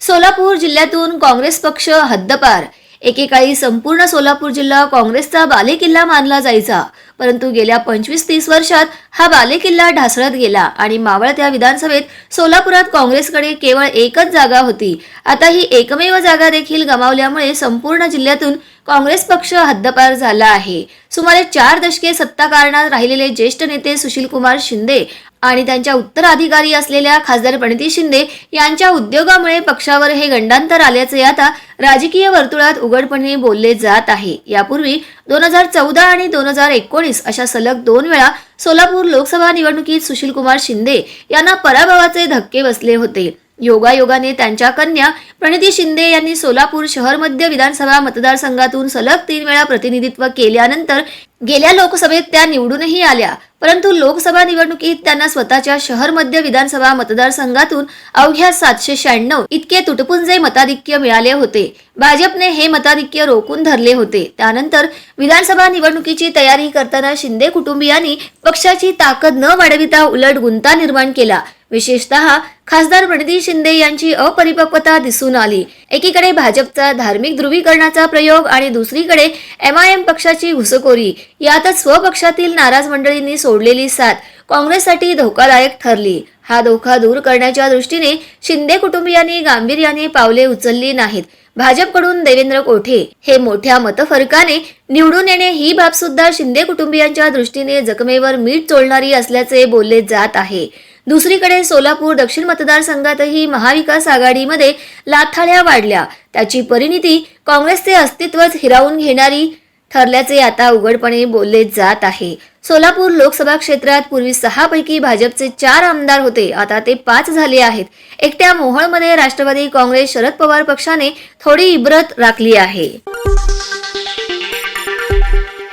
सोलापूर जिल्ह्यातून काँग्रेस पक्ष हद्दपार. एकेकाळी संपूर्ण सोलापूर जिल्हा काँग्रेसचा बालेकिल्ला मानला जायचा. परंतु गेल्या पंचवीस तीस वर्षात हा बालेकिल्ला ढासळत गेला आणि मावळत्या विधानसभेत सोलापुरात काँग्रेसकडे केवळ एकच जागा होती. आता ही एकमेव जागा देखील गमावल्यामुळे संपूर्ण जिल्ह्यातून काँग्रेस पक्ष हद्दपार झाला आहे. सुमारे चार दशके सत्ता कारणात राहिलेले ज्येष्ठ नेते सुशीलकुमार शिंदे आणि त्यांच्या उत्तराधिकारी असलेल्या खासदार प्रणिती शिंदे यांच्या उद्योगामुळे पक्षावर हे गंडांतर आल्याचे आता राजकीय वर्तुळात उघडपणे बोलले जात आहे. यापूर्वी दोन हजार चौदा आणि दोन हजार एकोणीस अशा सलग दोन वेळा सोलापूर लोकसभा निवडणुकीत सुशीलकुमार शिंदे यांना पराभवाचे धक्के बसले होते. योगायोगाने त्यांच्या कन्या प्रणिती शिंदे यांनी सोलापूर शहर मध्य विधानसभा मतदारसंघातून सलग तीन वेळा प्रतिनिधित्व केल्यानंतर गेल्या लोकसभेत त्या निवडूनही आल्या परंतु लोकसभा निवडणुकीत त्यांना स्वतःच्या शहर मध्य विधानसभा मतदारसंघातून अवघ्या सातशे शहाण्णव इतके तुटपुंजे मताधिक्य मिळाले होते. भाजपने हे मताधिक्य रोखून धरले होते. त्यानंतर विधानसभा निवडणुकीची तयारी करताना शिंदे कुटुंबियांनी पक्षाची ताकद न वाढविता उलट गुंता निर्माण केला. विशेषतः खासदार प्रणिती शिंदे यांची अपरिपक्वता दिसून आली. एकीकडे भाजपचा धार्मिक ध्रुवीकरणाचा प्रयोग आणि दुसरीकडे एम आय एम पक्षाची घुसखोरी. यातच स्वपक्षातील नाराज मंडळींनी सोडलेली साथ काँग्रेससाठी धोकादायक ठरली. हा धोका दूर करण्याच्या दृष्टीने शिंदे कुटुंबियांनी गांभीर्याने पावले उचलली नाहीत. भाजपकडून देवेंद्र कोठे? हे मोठ्या मतफरकाने निवडून येणे ही बाब सुद्धा शिंदे कुटुंबियांच्या दृष्टीने जखमेवर मीठ चोळणारी असल्याचे बोलले जात आहे. दुसरीकडे सोलापूर दक्षिण मतदारसंघातही महाविकास आघाडीमध्ये लाथाळ्या वाढल्या. त्याची परिणिती काँग्रेसचे अस्तित्वच हिरावून घेणारी ठरल्याचे आता उघडपणे बोलले जात आहे. सोलापूर लोकसभा क्षेत्रात पूर्वी सहा पैकी भाजपचे चार आमदार होते. आता ते पाच झाले आहेत. एकट्या मोहोळमध्ये राष्ट्रवादी काँग्रेस शरद पवार पक्षाने थोडी इब्रत राखली आहे.